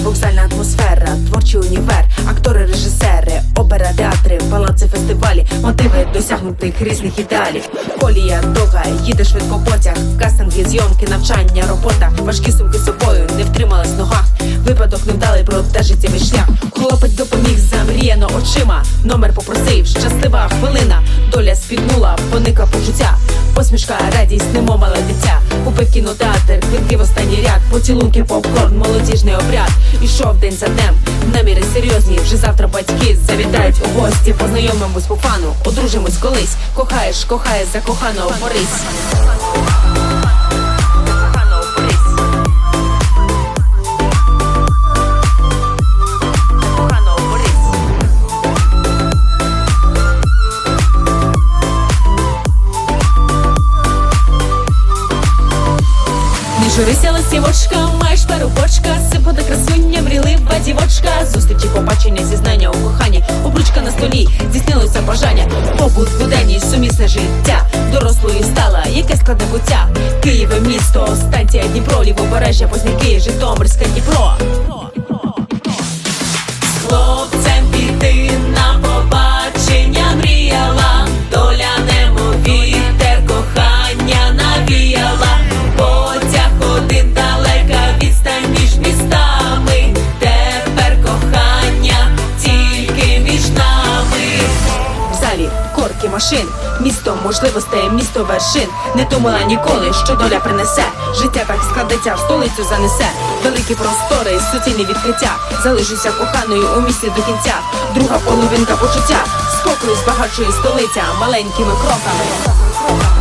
вокзальна атмосфера, творчий універ, актори, режисери, опера, театри, палаци, фестивалі, мотиви досягнутих різних ідеалів. Колія довга, їде швидко потяг, кастинги, зйомки, навчання, робота, важкі сумки з собою, не втрималась в ногах. Випадок невдалий, проте життєвий шлях. Очима. Номер попросив, щаслива хвилина. Доля спітнула, поникла почуття. Посмішка, радість, немов дитя. Купив кінотеатр, квитки в останній ряд, поцілунки, попкорн, молодіжний обряд. Ішов день за днем, наміри серйозні. Вже завтра батьки завітають у гості. Познайомимось по фану, одружимось колись. Кохаєш, кохає, закоханого борись. Не журися листівочка, маєш перукочка, симпота красуня, мрілива дівочка. Зустрічі, побачення, зізнання у коханні, обручка на столі, здійснилося бажання. Побут буденність, сумісне життя, дорослою стала, яке складне буття. Києве місто, станція Дніпро, лівобережжя, Позняки, Житомирська Дніпро. Машин, місто можливостей, місто вершин. Не думала ніколи, що доля принесе. Життя так складеться, в столицю занесе. Великі простори, суцільні відкриття. Залишуся коханою у місті до кінця. Друга половинка почуття. Спокою збагачує столиця маленькими кроками.